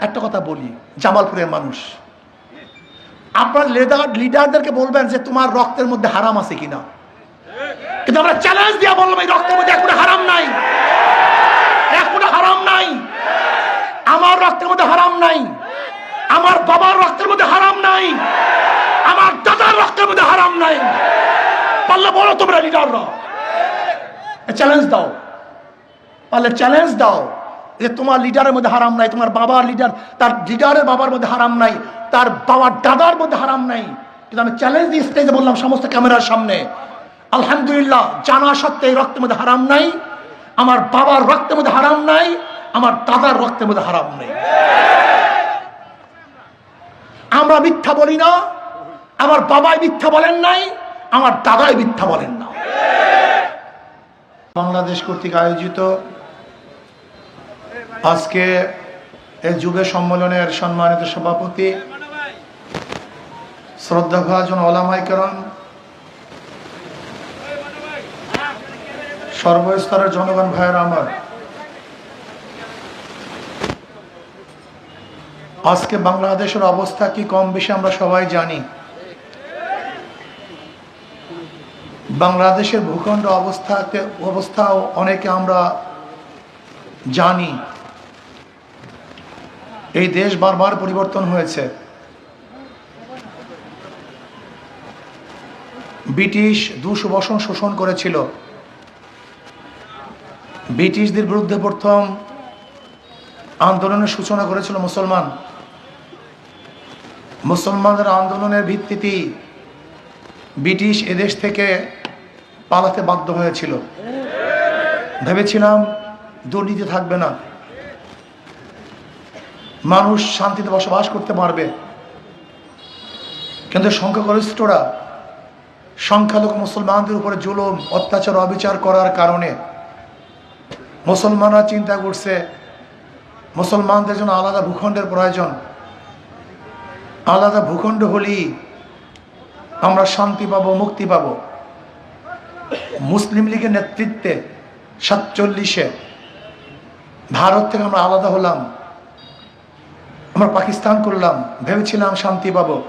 একটা কথা বলি, জামালপুরের মানুষ। আপনার লিডার লিডারদেরকে বলবেন যে তোমার রক্তের মধ্যে হারাম আছে কিনা। কিন্তু আমরা চ্যালেঞ্জ দিয়ে বললাম, এই রক্তের মধ্যে এখন হারাম নাই। এখন হারাম নাই। আমার রক্তের মধ্যে হারাম নাই। আমার বাবার রক্তের মধ্যে হারাম নাই। আমার দাদার রক্তের মধ্যে হারাম নাই। পারলে বলো তোমরা লিডাররা চ্যালেঞ্জ দাও। পারলে চ্যালেঞ্জ দাও। যে তোমার লিডারের মধ্যে হারাম নাই, তোমার বাবার লিডার, তার লিডারের বাবার মধ্যে হারাম নাই, তার বাবার দাদার মধ্যে হারাম নাই। কিন্তু আমি চ্যালেঞ্জ দিয়ে স্টেজে বললাম, সমস্ত ক্যামেরার সামনে, আলহামদুলিল্লাহ, জানা সত্ত্বে এই রক্তের মধ্যে হারাম নাই, আমার বাবার রক্তের মধ্যে হারাম নাই, আমার দাদার রক্তের মধ্যে হারাম নেই। আমরা মিথ্যা বলি না, আমার বাবাই মিথ্যা বলেন নাই, আমার দাদাই মিথ্যা বলেন না। বাংলাদেশ কর্তৃক আয়োজিত আজকে এই যুব সম্মেলনের সম্মানিত সভাপতি, শ্রদ্ধা শ্রদ্ধাভাজন ওলামাইকরণ সর্বস্তরের জনগণ ভাইয়ের আমার, আজকে বাংলাদেশের অবস্থা কি কম বেশি আমরা সবাই জানি। বাংলাদেশের ভূখণ্ড অবস্থাতে অবস্থাও অনেকে আমরা জানি। এই দেশ বারবার পরিবর্তন হয়েছে। ব্রিটিশ দুশো বসন শোষণ করেছিল। ব্রিটিশদের বিরুদ্ধে প্রথম আন্দোলনের সূচনা করেছিল মুসলমান। মুসলমানদের আন্দোলনের ভিত্তিতে ব্রিটিশ এদেশ থেকে পালাতে বাধ্য হয়েছিল। ভেবেছিলাম দুর্নীতি থাকবে না। মানুষ শান্তিতে বসবাস করতে পারবে। কিন্তু সংখ্যাগরিষ্ঠরা সংখ্যালঘু মুসলমানদের উপরে জুলুম, অত্যাচার, অবিচার করার কারণে মুসলমানরা চিন্তা করছে, মুসলমানদের জন্য আলাদা ভূখণ্ডের প্রয়োজন। আলাদা ভূখণ্ড হলেই আমরা শান্তি পাবো, মুক্তি পাব। মুসলিম লীগের নেতৃত্বে সাতচল্লিশে ভারত থেকে আমরা আলাদা হলাম। আমরা পাকিস্তান করলাম, ভেবেছিলাম শান্তি পাবো।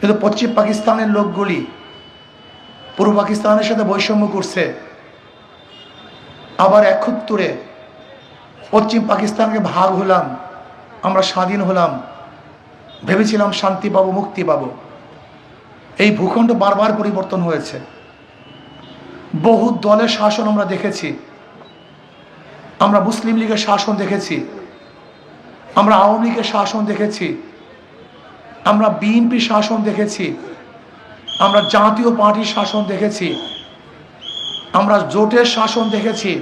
কিন্তু পশ্চিম পাকিস্তানের লোকগুলি পূর্ব পাকিস্তানের সাথে বৈষম্য করছে। আবার একত্তরে পশ্চিম পাকিস্তানকে ভাগ হলাম, আমরা স্বাধীন হলাম, ভেবেছিলাম শান্তি পাবো, মুক্তি পাবো। এই ভূখণ্ড বারবার পরিবর্তন হয়েছে। বহু দলের শাসন আমরা দেখেছি। আমরা মুসলিম লীগের শাসন দেখেছি। আমরা আওয়ামী লীগের শাসন দেখেছি। আমরা বিএনপি শাসন দেখেছি। আমরা জাতীয় পার্টির শাসন দেখেছি। আমরা জোটের শাসন দেখেছি।